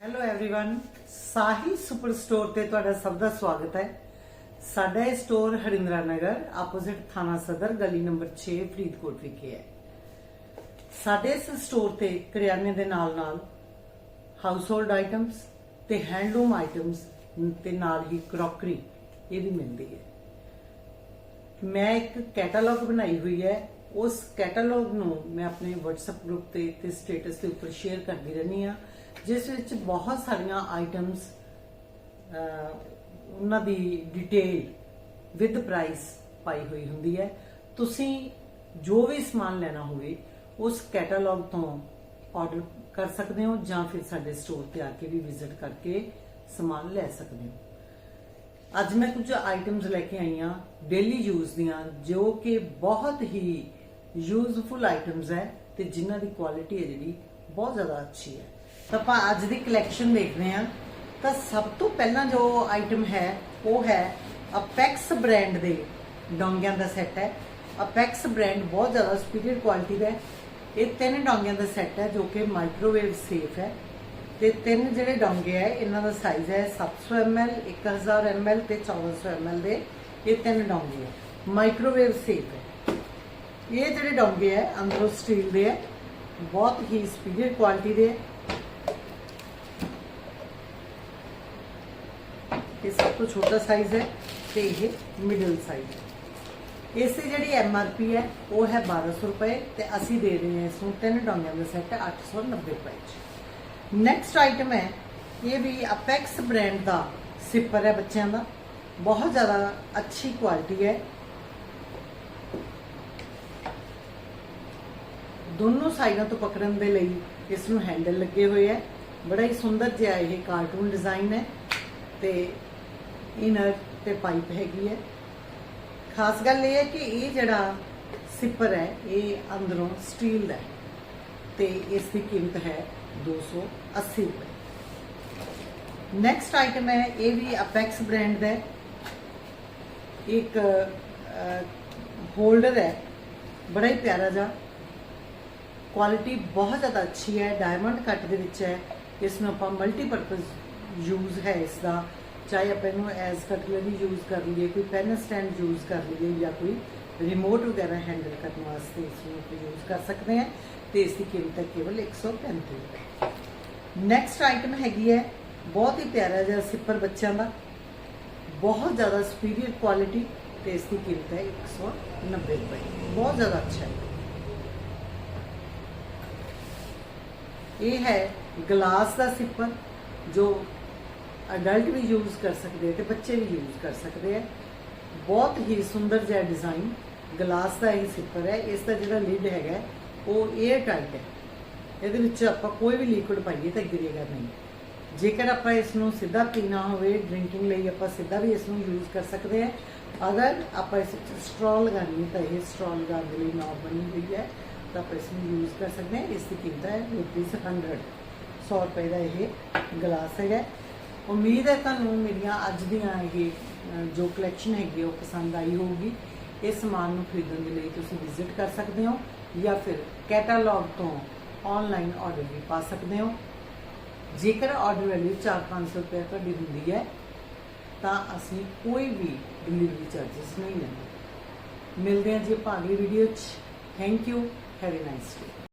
hello everyone Sahil super store ਤੇ ਤੁਹਾਡਾ ਸਭ ਦਾ ਸਵਾਗਤ ਹੈ ਸਾਡਾ ਇਹ ਸਟੋਰ ਹਰਿੰਦਰਾ ਨਗਰ ਆਪੋਜ਼ਿਟ ਥਾਣਾ ਸਦਰ ਗਲੀ ਨੰਬਰ 6 ਫਰੀਦਕੋਟ ਵਿਖੇ ਹੈ ਸਾਡੇ ਇਸ ਸਟੋਰ ਤੇ ਕਰਿਆਨੇ ਦੇ ਨਾਲ ਨਾਲ ਹਾਊਸ ਹੋਲਡ ਆਈਟਮਸ ਤੇ ਹੈਂਡਲੂਮ ਆਈਟਮਸ ਤੇ ਨਾਲ ਹੀ ਕਰੋਕਰੀ ਇਹ ਵੀ ਮਿਲਦੀ ਹੈ ਮੈਂ ਇੱਕ ਕੈਟਾਲੌਗ ਬਣਾਈ ਹੋਈ ਹੈ ਉਸ ਕੈਟਾਲੌਗ ਨੂੰ ਮੈਂ ਆਪਣੇ WhatsApp ਗਰੁੱਪ ਤੇ ਤੇ ਸਟੇਟਸ ਦੇ ਉੱਪਰ ਸ਼ੇਅਰ ਕਰਦੀ ਰਹਿੰਦੀ ਆ ਜਿਸ ਵਿੱਚ ਬਹੁਤ ਸਾਰੀਆਂ ਆਈਟਮਸ ਉਹਨਾਂ ਦੀ ਡਿਟੇਲ ਵਿਦ ਪ੍ਰਾਈਸ ਪਾਈ ਹੋਈ ਹੁੰਦੀ ਹੈ। ਤੁਸੀਂ ਜੋ ਵੀ ਸਮਾਨ ਲੈਣਾ ਹੋਵੇ, ਉਸ ਕੈਟਾਲੌਗ ਤੋਂ ਆਰਡਰ ਕਰ ਸਕਦੇ ਹੋ ਜਾਂ ਫਿਰ ਸਾਡੇ ਸਟੋਰ ਤੇ ਆ ਕੇ ਵੀ ਵਿਜ਼ਿਟ ਕਰਕੇ ਸਮਾਨ ਲੈ ਸਕਦੇ ਹੋ। ਅੱਜ ਮੈਂ ਕੁਝ ਆਈਟਮਸ ਲੈ ਕੇ ਆਈ ਹਾਂ ਡੇਲੀ ਯੂਜ਼ ਦੀਆਂ, ਜੋ ਕਿ ਬਹੁਤ ਹੀ ਯੂਜ਼ਫੁਲ ਆਈਟਮਸ ਹੈ ਤੇ ਜਿਨ੍ਹਾਂ ਦੀ ਕੁਆਲਿਟੀ ਹੈ ਜਿਹੜੀ ਬਹੁਤ ਜ਼ਿਆਦਾ ਅੱਛੀ ਹੈ। ਤਾਂ ਆਪਾਂ ਅੱਜ ਦੀ ਕਲੈਕਸ਼ਨ ਦੇਖਦੇ ਹਾਂ। ਤਾਂ ਸਭ ਤੋਂ ਪਹਿਲਾਂ ਜੋ ਆਈਟਮ ਹੈ, ਉਹ ਹੈ ਅਪੈਕਸ ਬ੍ਰਾਂਡ ਦੇ। ਡੋਂਗਿਆਂ ਦਾ ਸੈੱਟ ਹੈ। ਅਪੈਕਸ ਬ੍ਰਾਂਡ ਬਹੁਤ ਜ਼ਿਆਦਾ ਸੁਪੀਰੀਅਰ ਕੁਆਲਿਟੀ ਦਾ ਹੈ। ਇਹ ਤਿੰਨ ਡੋਂਗਿਆਂ ਦਾ ਸੈੱਟ ਹੈ, ਜੋ ਕਿ ਮਾਈਕ੍ਰੋਵੇਵ ਸੇਫ ਹੈ। ਤੇ ਤਿੰਨ ਜਿਹੜੇ ਡੋਂਗੇ ਹੈ, ਇਹਨਾਂ ਦਾ ਸਾਈਜ਼ ਹੈ 700 ml 1000 ml ਤੇ 1400 ml ਦੇ ਇਹ ਤਿੰਨ ਡੋਂਗੇ ਹੈ। ਮਾਈਕ੍ਰੋਵੇਵ ਸੇਫ ਹੈ। ਇਹ ਜਿਹੜੇ ਡੋਂਗੇ ਹੈ, ਅੰਦਰੋਂ ਸਟੀਲ ਦੇ ਹੈ। ਬਹੁਤ ਹੀ ਸੁਪੀਰੀਅਰ ਕੁਆਲਿਟੀ ਦੇ ਹੈ। ਇਹ ਸਭ ਤੋਂ ਛੋਟਾ ਸਾਈਜ਼ ਹੈ ਤੇ ਇਹ ਮਿਡਲ ਸਾਈਜ਼ ਹੈ। ਇਸੇ ਜਿਹੜੀ ਐਮ ਆਰ ਪੀ ਹੈ, ਉਹ ਹੈ 1200 ਰੁਪਏ ਤੇ ਅਸੀਂ ਦੇ ਰਹੇ ਹਾਂ ਇਸ ਨੂੰ ਤਿੰਨ ਡੋਂਗਿਆਂ ਦਾ ਸੈੱਟ 890 ਰੁਪਏ ਚ। ਨੈਕਸਟ ਆਈਟਮ ਹੈ, ਇਹ ਵੀ ਅਪੈਕਸ ਬ੍ਰਾਂਡ ਦਾ ਸਿਪਰ ਹੈ ਬੱਚਿਆਂ ਦਾ। ਬਹੁਤ ਜ਼ਿਆਦਾ ਅੱਛੀ ਕੁਆਲਿਟੀ ਹੈ। ਦੋਨੋਂ ਸਾਈਡਾਂ ਤੋਂ ਪਕੜਨ ਦੇ ਲਈ ਇਸ ਨੂੰ ਹੈਂਡਲ ਲੱਗੇ ਹੋਏ ਹੈ। ਬੜਾ ਹੀ ਸੁੰਦਰ ਜਿਹਾ ਇਹ ਕਾਰਟੂਨ ਡਿਜ਼ਾਈਨ ਹੈ ਤੇ ਇਨਰ ਤੇ ਪਾਈਪ ਹੈਗੀ ਹੈ। ਖਾਸ ਗੱਲ ਇਹ ਹੈ ਕਿ ਇਹ ਜਿਹੜਾ ਸਿਪਰ ਹੈ, ਇਹ ਅੰਦਰੋਂ ਸਟੀਲ ਦਾ ਹੈ ਤੇ ਇਸ ਦੀ ਕੀਮਤ ਹੈ 280 ਰੁਪਏ। ਨੈਕਸਟ ਆਈਟਮ ਹੈ, ਇਹ ਵੀ ਅਪੈਕਸ ਬ੍ਰਾਂਡ ਦਾ ਹੈ। ਇੱਕ ਹੋਲਡਰ ਹੈ, ਬੜਾ ਹੀ ਪਿਆਰਾ ਜਿਹਾ। ਕੁਆਲਿਟੀ ਬਹੁਤ ਜ਼ਿਆਦਾ ਅੱਛੀ ਹੈ ਡਾਇਮੰਡ ਕੱਟ ਦੇ ਵਿੱਚ ਹੈ। ਇਸ ਨੂੰ ਆਪਾਂ ਮਲਟੀਪਰਪਸ ਯੂਜ਼ ਹੈ ਇਸ ਦਾ। ਚਾਹੇ ਆਪਾਂ ਇਹਨੂੰ ਐਜ਼ ਕਟਲਰੀ ਯੂਜ਼ ਕਰ ਲਈਏ, ਕੋਈ ਪੈਨ ਸਟੈਂਡ ਯੂਜ਼ ਕਰ ਲਈਏ ਜਾਂ ਕੋਈ ਰਿਮੋਟ ਵਗੈਰਾ ਹੈਂਡਲ ਕਰਨ ਵਾਸਤੇ ਇਸ ਨੂੰ ਆਪਾਂ ਯੂਜ਼ ਕਰ ਸਕਦੇ ਹਾਂ ਤੇ ਇਸ ਦੀ ਕੀਮਤ ਹੈ ਕੇਵਲ 135 ਰੁਪਏ। ਨੈਕਸਟ ਆਈਟਮ ਹੈਗੀ ਹੈ, ਬਹੁਤ ਹੀ ਪਿਆਰਾ ਜਿਹਾ ਸਿਪਰ ਬੱਚਿਆਂ ਦਾ। ਬਹੁਤ ਜ਼ਿਆਦਾ ਸੁਪੀਰੀਅਰ ਕੁਆਲਿਟੀ ਤੇ ਇਸ ਦੀ ਕੀਮਤ ਹੈ 190 ਰੁਪਏ। ਬਹੁਤ ਜ਼ਿਆਦਾ ਅੱਛਾ ਹੈ। ਇਹ ਹੈ ਗਲਾਸ ਦਾ ਸਿਪਰ ਜੋ ਅਡਲਟ ਵੀ ਯੂਜ਼ ਕਰ ਸਕਦੇ ਆ ਤੇ ਬੱਚੇ ਵੀ ਯੂਜ਼ ਕਰ ਸਕਦੇ ਆ। ਬਹੁਤ ਹੀ ਸੁੰਦਰ ਜਿਹਾ ਡਿਜ਼ਾਈਨ ਗਲਾਸ ਦਾ ਇਹ ਸਿਫਰ ਹੈ, ਇਸ ਦਾ ਜਿਹੜਾ ਲਿਡ ਹੈਗਾ, ਉਹ 에ਅਰ ਟਾਈਟ ਹੈ। ਇਹਦੇ ਵਿੱਚ ਆਪਾਂ ਕੋਈ ਵੀ ਲਿਕੁਇਡ ਪਾਈਏ ਤਾਂ ਗਿਰੇਗਾ ਨਹੀਂ। ਜੇਕਰ ਆਪਾਂ ਇਸ ਨੂੰ ਸਿੱਧਾ ਪੀਣਾ ਹੋਵੇ ਡਰਿੰਕਿੰਗ ਲਈ ਆਪਾਂ ਸਿੱਧਾ ਵੀ ਇਸ ਨੂੰ ਯੂਜ਼ ਕਰ ਸਕਦੇ ਆ। ਅਗਰ ਆਪਾਂ ਇਸ ਵਿੱਚ ਸਟ੍ਰੋ ਲਗਾਉਣੀ ਤਾਂ ਇਹ ਸਟ੍ਰੋ ਲਗਾਉਣ ਦੇ ਲਈ ਨੌਬ ਬਣੀ ਹੋਈ ਹੈ, ਤਾਂ ਆਪਾਂ ਇਸ ਨੂੰ ਯੂਜ਼ ਕਰ ਸਕਦੇ ਹਾਂ ਇਸ ਦੀ ਕੀਮਤ ਹੈ ਰੁਪੀਸ 100 100 ਰੁਪਏ ਦਾ ਇਹ ਗਲਾਸ ਹੈਗਾ। ਉਮੀਦ ਹੈ ਤੁਹਾਨੂੰ ਮੇਰੀਆਂ ਅੱਜ ਦੀਆਂ ਇਹ ਜੋ ਕਲੈਕਸ਼ਨ ਹੈਗੀ ਉਹ ਪਸੰਦ ਆਈ ਹੋਊਗੀ। ਇਸ ਸਮਾਨ ਨੂੰ ਖਰੀਦਣ ਦੇ ਲਈ ਤੁਸੀਂ ਵਿਜ਼ਿਟ ਕਰ ਸਕਦੇ ਹੋ ਜਾਂ ਫਿਰ ਕੈਟਾਲੌਗ ਤੋਂ ਆਨਲਾਈਨ ਆਰਡਰ ਵੀ ਪਾ ਸਕਦੇ ਹੋ। ਜੇਕਰ ਆਰਡਰ ਵੈਲਿਊ 4-500 ਰੁਪਏ ਤੁਹਾਡੀ ਹੁੰਦੀ ਹੈ, ਤਾਂ ਅਸੀਂ ਕੋਈ ਵੀ ਡਿਲੀਵਰੀ ਚਾਰजेस ਨਹੀਂ ਲੈਂਦੇ। ਮਿਲਦੇ ਹਾਂ ਜੀ ਆਪਾਂ ਅਗਲੀ ਵੀਡੀਓ 'ਚ। Thank you have a nice day